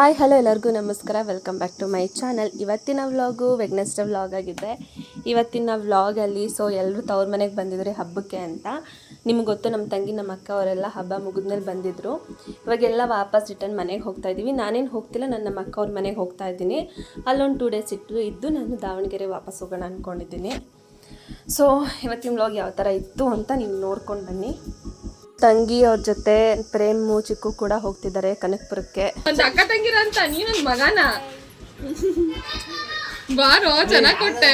Hi, hello ಎಲ್ಲರಿಗೂ ನಮಸ್ಕಾರ. Welcome back to my channel ಇವತ್ತಿನ ವ್ಲಾಗು ವೆಗ್ನೆಸ್ಡೇ ವ್ಲಾಗ್ ಆಗಿದೆ. ಇವತ್ತಿನ ವ್ಲಾಗಲ್ಲಿ ಸೊ ಎಲ್ಲರೂ ತವ್ರ ಮನೆಗೆ ಬಂದಿದ್ರು ಹಬ್ಬಕ್ಕೆ ಅಂತ. ನಿಮ್ಗೆ ಗೊತ್ತು ನಮ್ಮ ತಂಗಿ ನಮ್ಮ ಅಕ್ಕ ಅವರೆಲ್ಲ ಹಬ್ಬ ಮುಗಿದ್ಮೇಲೆ ಬಂದಿದ್ದರು ಇವಾಗೆಲ್ಲ ವಾಪಸ್ ರಿಟರ್ನ್ ಮನೆಗೆ ಹೋಗ್ತಾ ಇದ್ದೀವಿ ನಾನೇನು ಹೋಗ್ತಿಲ್ಲ, ನಾನು ನಮ್ಮ ಅಕ್ಕ ಅವ್ರ ಮನೆಗೆ ಹೋಗ್ತಾ ಇದ್ದೀನಿ. ಅಲ್ಲೊಂದು ಟೂ ಡೇಸ್ ಇಟ್ಟು, ಇದ್ದು ನಾನು ದಾವಣಗೆರೆ ವಾಪಸ್ ಹೋಗೋಣ ಅಂದ್ಕೊಂಡಿದ್ದೀನಿ ಸೊ ಇವತ್ತಿನ ವ್ಲಾಗ್ ಯಾವ ಥರ ಇತ್ತು ಅಂತ ನೀವು ನೋಡ್ಕೊಂಡು ಬನ್ನಿ. ತಂಗಿ ಅವ್ರ ಜೊತೆ ಪ್ರೇಮು ಚಿಕ್ಕು ಕೂಡ ಹೋಗ್ತಿದ್ದಾರೆ ಕನಕಪುರಕ್ಕೆ. ಒಂದ್ ಅಕ್ಕ ತಂಗಿರ ಅಂತ ನೀನೊಂದ್ ಮಗನ? ಬಾರೋ ಚೆನ್ನಾಗ್ ಕೊಟ್ಟೆ.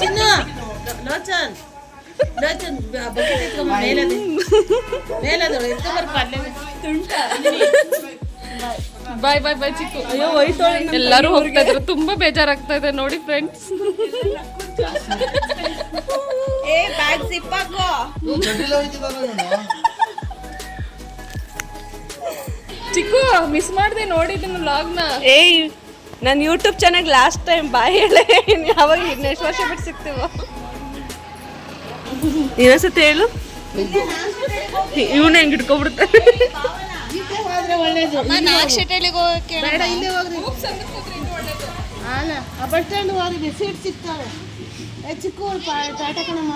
ಚಿನ್ನ. ಬಾಯ್ ಬಾಯ್ ಬಾಯ್ ಚಿಕ್ಕು ಅಯ್ಯೋ ಎಲ್ಲರೂ ಹೋಗ್ತಾ ಇದ್ರು. ತುಂಬಾ ಬೇಜಾರಾಗ್ತಾ ಇದೆ ನೋಡಿ ಫ್ರೆಂಡ್ಸ್ ಏ ಬ್ಯಾಗ್ ಚಿಕ್ಕು ಮಿಸ್ ಮಾಡ್ದೆ ನೋಡಿದ್ದೀನಿ ಲಾಗ್ನ ಏಯ್ ನನ್ನ YouTube channel last time bye ಹೇಳಿ. ಯಾವಾಗ ನೆಕ್ಸ್ಟ್ ವರ್ಷ ಬಿಟ್ಟು ಸಿಗ್ತೀವ. ಇನ್ನೊಂದ್ಸತಿ ಹೇಳು? ಇವನೇ ಹೆಂಗೆ ಬಸ್ ಸ್ಟ್ಯಾಂಡ್ ಹೋಗ್ರಿ ಸೀಟ್ ಸಿಗ್ತಾವೆ. ಏ ಚಿಕ್ಕ ಟಾಟಾ ಕಣಮ್ಮ.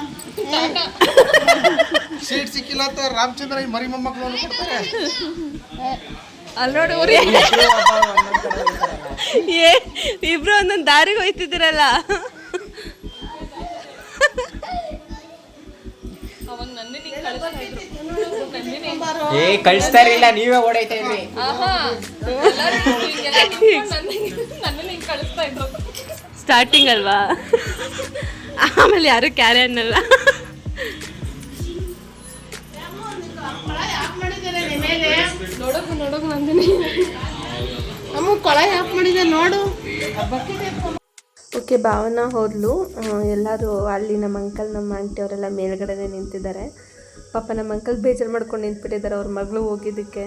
ಸೀಟ್ ಸಿಕ್ಕಿಲ್ಲ ಅಂತ ರಾಮಚಂದ್ರ ಈ ಮರಿ ಮೊಮ್ಮಕ್ಕಳು ಕೊಡ್ತಾರೆ. ಅಲ್ಲಿ ನೋಡಿ ಏ ಇಬ್ರು ಒಂದೊಂದು ದಾರಿಗೆ ಹೋಯ್ತಿದ್ದೀರಲ್ಲ ಅವಾಗ ನನ್ನ ಕಳಿಸ್ತಾ ಇದ್ರು ನಂದಿನಿ ಏ ಕಳಿಸ್ತಾ ಇರಲಿಲ್ಲ ನೀವೇ ಓಡೈತಾ ಇದ್ರಿ. ಆಹಾ ಎಲ್ಲರೂ ಹಿಂಗೆಲ್ಲ ನನ್ನ- ನನ್ನನ್ನ ಕಳಿಸ್ತಾ ಇದ್ರು. ಸ್ಟಾರ್ಟಿಂಗ್ ಅಲ್ವಾ? ಆಮೇಲೆ ಯಾರು ಕ್ಯಾರೆ ಅನ್ನಲ್ಲ ನೋಡೋಕು ನೋಡೋಕು ನಂದಿನಿ. ಅಮ್ಮ ಕೊಳ ಯಾಕೆ ಮಾಡಿದೆ ನೋಡು. ಓಕೆ ಭಾವನಾ ಹೋದ್ಲು. ಎಲ್ಲರೂ ಅಲ್ಲಿ ನಮ್ಮ ಅಂಕಲ್ ನಮ್ಮ ಆಂಟಿ ಅವರೆಲ್ಲ ಮೇಲ್ಗಡೆನೆ ನಿಂತಿದ್ದಾರೆ. ಪಾಪ ನಮ್ಮ ಅಂಕಲ್ ಬೇಜಾರು ಮಾಡ್ಕೊಂಡು ನಿಂತ್ಬಿಟ್ಟಿದ್ದಾರೆ ಅವ್ರ ಮಗಳು ಹೋಗಿದ್ದಕ್ಕೆ.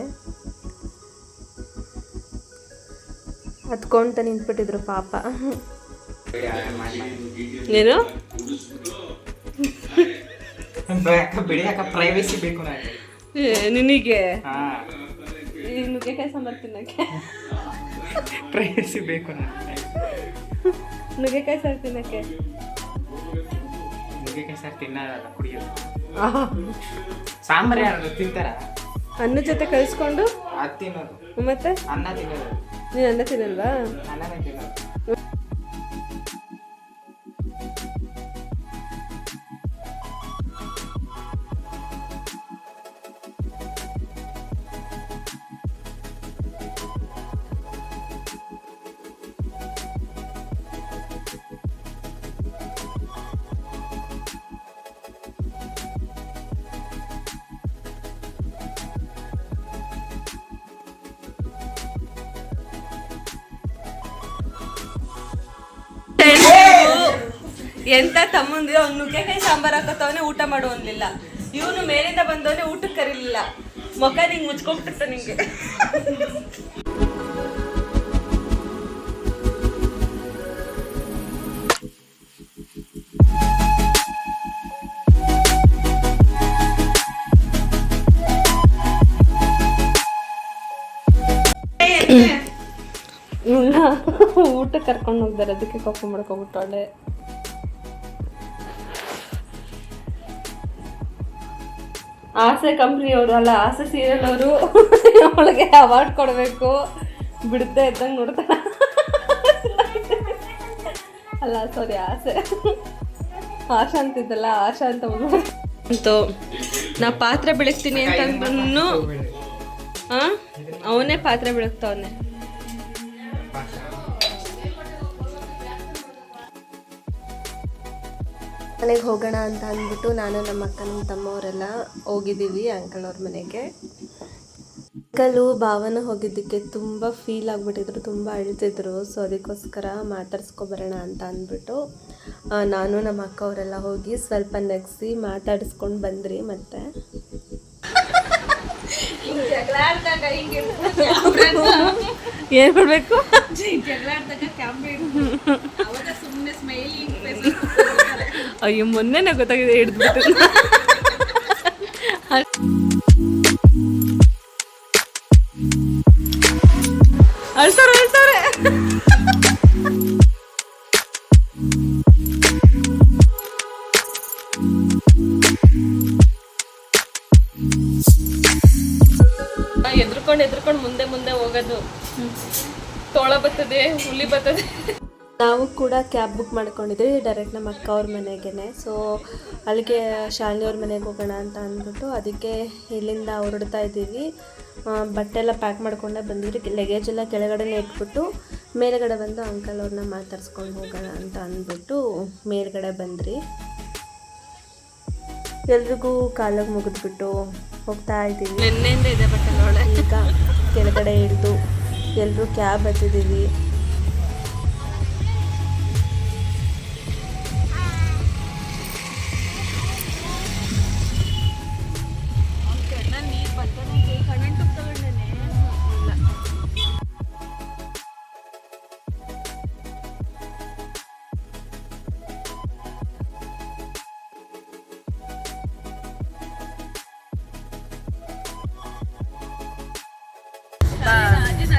ಹತ್ಕೊಂತ ನಿಂತ್ಬಿಟ್ಟಿದ್ರು ಪಾಪ. ಏನು ಪ್ರೈವೇಸಿ ಬೇಕು ನನಗೆ ನುಗ್ಗೆಕಾಯಿ ಸಾಂಬಾರು ತಿನ್ನಕ್ಕೆ. ಪ್ರೈವೇಸಿ ಬೇಕು ನನಗೆ. ನುಗ್ಗೆಕಾಯಿ ಸಾರು ತಿನ್ನಕ್ಕೆ. ನುಗ್ಗೆಕಾಯಿ ಸಾರು ತಿನ್ನಲ್ಲ ಕುಡಿಯೋದು ಸಾಂಬಾರು ಯಾರು ತಿಂತಾರ? ಅನ್ನ ಜೊತೆ ಕಳಿಸ್ಕೊಂಡು? ಅದು ತಿನ್ನೋದು. ಮತ್ತೆ? ಅನ್ನ ತಿನ್ನೋದು. ನೀನು ಅನ್ನ ತಿನ್ನಲ್ವಾ? ಅನ್ನನೇ ತಿನ್ನೋದು. ಎಂತ ತಮ್ಮಂದಿರೋ ಅವ್ನು ನುಗ್ಗೆಕಾಯಿ ಸಾಂಬಾರ್ ಹಾಕತ್ತವನೆ ಊಟ ಮಾಡು ಅನ್ಲಿಲ್ಲ ಇವನು ಮೇಲಿಂದ ಬಂದವನೆ ಊಟಕ್ಕೆ ಕರೀಲಿಲ್ಲ. ಮುಖ ನಿಂಗೆ ಮುಚ್ಕೊಂಡ್ಬಿಟ್ಟ ನಿಂಗೆ. ಊಟ ಕರ್ಕೊಂಡು ಹೋಗ್ತಾರೆ ಅದಕ್ಕೆ ಕೋಪ ಮಾಡ್ಕೊಬಿಟ್ಟವಳೆ. ಆಸೆ ಕಂಪ್ನಿಯವರು ಅಲ್ಲ ಆಸೆ ಸೀರಿಯಲ್ ಅವರು ಅವಳಿಗೆ ಅವಾರ್ಡ್ ಕೊಡಬೇಕು. ಬಿಡುತ್ತೆ ಇದ್ದಂಗೆ ನೋಡ್ತಾರ ಅಲ್ಲ ಸಾರಿ ಆಸೆ. ಆಶಾ ಅಂತಿದ್ದಲ್ಲ ಆಶಾ ಅಂತ ಅಂತ ನಾ ಪಾತ್ರೆ ಬೆಳಗ್ತೀನಿ ಅಂತಂದ್ರೂ ಆ? ಅವನೇ ಪಾತ್ರೆ ಬೆಳಗ್ತಾವನೆ. ಮನೆಗೆ ಹೋಗೋಣ ಅಂತ ಅಂದ್ಬಿಟ್ಟು ನಾನು ನಮ್ಮ ಅಕ್ಕ ನಮ್ಮ ತಮ್ಮವರೆಲ್ಲ ಹೋಗಿದ್ದೀವಿ ಅಂಕಲ್ ಅವ್ರ ಮನೆಗೆ. ಅಂಕಲು ಭಾವನ ಹೋಗಿದ್ದಕ್ಕೆ ತುಂಬ ಫೀಲ್ ಆಗಿಬಿಟ್ಟಿದ್ರು ತುಂಬ ಅಳ್ತಿದ್ರು. ಸೊ ಅದಕ್ಕೋಸ್ಕರ ಮಾತಾಡ್ಸ್ಕೊಬರೋಣ ಅಂತ ಅಂದ್ಬಿಟ್ಟು ನಾನು ನಮ್ಮ ಅಕ್ಕ ಅವರೆಲ್ಲ ಹೋಗಿ ಸ್ವಲ್ಪ ನಗಿಸಿ ಮಾತಾಡಿಸ್ಕೊಂಡು ಬಂದ್ರಿ ಮತ್ತೆ. ಏನು ಮಾಡಬೇಕು ಅಯ್ಯೋ ಮೊನ್ನೆನೇ ಗೊತ್ತಾಗಿದೆ ಹಿಡಿದ್ಬಿಟ್ಟು. ಅಳ್ತಾರೆ ಅಳ್ತಾರೆ ಎದ್ರುಕೊಂಡು ಎದ್ರುಕೊಂಡು ಮುಂದೆ ಮುಂದೆ ಹೋಗೋದು. ತೋಳ ಬರ್ತದೆ ಹುಲಿ ಬರ್ತದೆ. ನಾವು ಕೂಡ ಕ್ಯಾಬ್ ಬುಕ್ ಮಾಡ್ಕೊಂಡಿದ್ವಿ ಡೈರೆಕ್ಟ್ ನಮ್ಮ ಅಕ್ಕ ಅವ್ರ ಮನೆಗೇ ಸೊ ಅಲ್ಲಿಗೆ ಶಾಲಿನಿ ಅವ್ರ ಮನೆಗೆ ಹೋಗೋಣ ಅಂತ ಅಂದ್ಬಿಟ್ಟು ಅದಕ್ಕೆ ಇಲ್ಲಿಂದ ಹೊರಡ್ತಾ ಇದ್ದೀವಿ. ಬಟ್ಟೆ ಎಲ್ಲ ಪ್ಯಾಕ್ ಮಾಡ್ಕೊಂಡೆ ಬಂದಿದ್ವಿ. ಲಗೇಜ್ ಎಲ್ಲ ಕೆಳಗಡೆನೇ ಇಟ್ಬಿಟ್ಟು ಮೇಲ್ಗಡೆ ಬಂದು ಅಂಕಲ್ ಅವ್ರನ್ನ ಮಾತಾಡ್ಸ್ಕೊಂಡು ಹೋಗೋಣ ಅಂತ ಅಂದ್ಬಿಟ್ಟು ಮೇಲ್ಗಡೆ ಬಂದ್ರಿ ಎಲ್ರಿಗೂ ಕಾಲಾಗ ಮುಗಿದ್ಬಿಟ್ಟು ಹೋಗ್ತಾ ಇದ್ದೀವಿ. ನಿನ್ನೆಯಿಂದ ಇದೆ ಬಟ್ಟೆ ಈಗ ಕೆಳಗಡೆ ಇಳಿದು ಎಲ್ಲರೂ ಕ್ಯಾಬ್ ಹತ್ತಿದ್ದೀವಿ.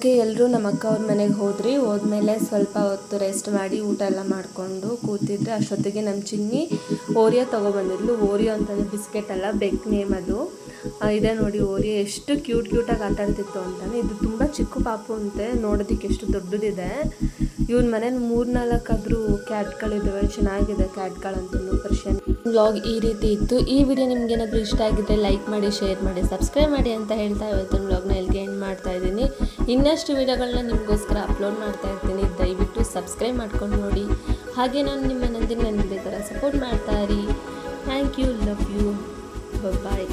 ಓಕೆ ಎಲ್ಲರೂ ನಮ್ಮ ಅಕ್ಕ ಅವ್ರ ಮನೆಗೆ ಹೋದ್ರಿ, ಹೋದ್ಮೇಲೆ ಸ್ವಲ್ಪ ಹೊತ್ತು ರೆಸ್ಟ್ ಮಾಡಿ ಊಟ ಎಲ್ಲ ಮಾಡಿಕೊಂಡು ಕೂತಿದ್ರೆ ಅಷ್ಟೊತ್ತಿಗೆ ನಮ್ಮ ಚಿನ್ನಿ ಓರಿಯೋ ತೊಗೊಬಂದಿದ್ಲು ಓರಿಯೋ ಅಂತಂದರೆ ಬಿಸ್ಕೆಟ್ ಅಲ್ಲ, ಬೆಕ್ ನೇಮ್ ಅದು. ಇದೆ ನೋಡಿ ಓರಿಯೋ, ಎಷ್ಟು ಕ್ಯೂಟ್ ಕ್ಯೂಟಾಗಿ ಆಟಾಡ್ತಿತ್ತು ಅಂತಾನೆ ಇದು ತುಂಬ ಚಿಕ್ಕ ಪಾಪು ಅಂತೆ, ನೋಡೋದಕ್ಕೆ ಎಷ್ಟು ದೊಡ್ಡದಿದೆ. ಇವನ್ ಮನೇಲಿ ಮೂರ್ನಾಲ್ಕಾದ್ರೂ ಕ್ಯಾಟ್ಗಳಿದ್ದಾವೆ ಚೆನ್ನಾಗಿದೆ ಕ್ಯಾಟ್ಗಳಂತೂ ಪರ್ಷಿಯನ್ ವ್ಲಾಗ್ ಈ ರೀತಿ ಇತ್ತು. ಈ ವಿಡಿಯೋ ನಿಮ್ಗೆ ಏನಾದರೂ ಇಷ್ಟ ಆಗಿದ್ರೆ ಲೈಕ್ ಮಾಡಿ, ಶೇರ್ ಮಾಡಿ, ಸಬ್ಸ್ಕ್ರೈಬ್ ಮಾಡಿ ಅಂತ ಹೇಳ್ತಾ ಇವತ್ತಿನ ವ್ಲಾಗ್ನ ಇಲ್ಲಿಗೆ ಎಂಡ್ ಮಾಡ್ತಾ ಇದ್ದೀನಿ. ಇನ್ನಷ್ಟು ವಿಡಿಯೋಗಳನ್ನ ನಿಮಗೋಸ್ಕರ ಅಪ್ಲೋಡ್ ಮಾಡ್ತಾ ಇರ್ತೀನಿ. ದಯವಿಟ್ಟು ಸಬ್ಸ್ಕ್ರೈಬ್ ಮಾಡ್ಕೊಂಡು ನೋಡಿ. ಹಾಗೆ ನಾನು ನಿಮ್ಮ ನಂದಿನ ನನಗೆ ಥರ ಸಪೋರ್ಟ್ ಮಾಡ್ತಾ ಇರಿ. Thank you love you bye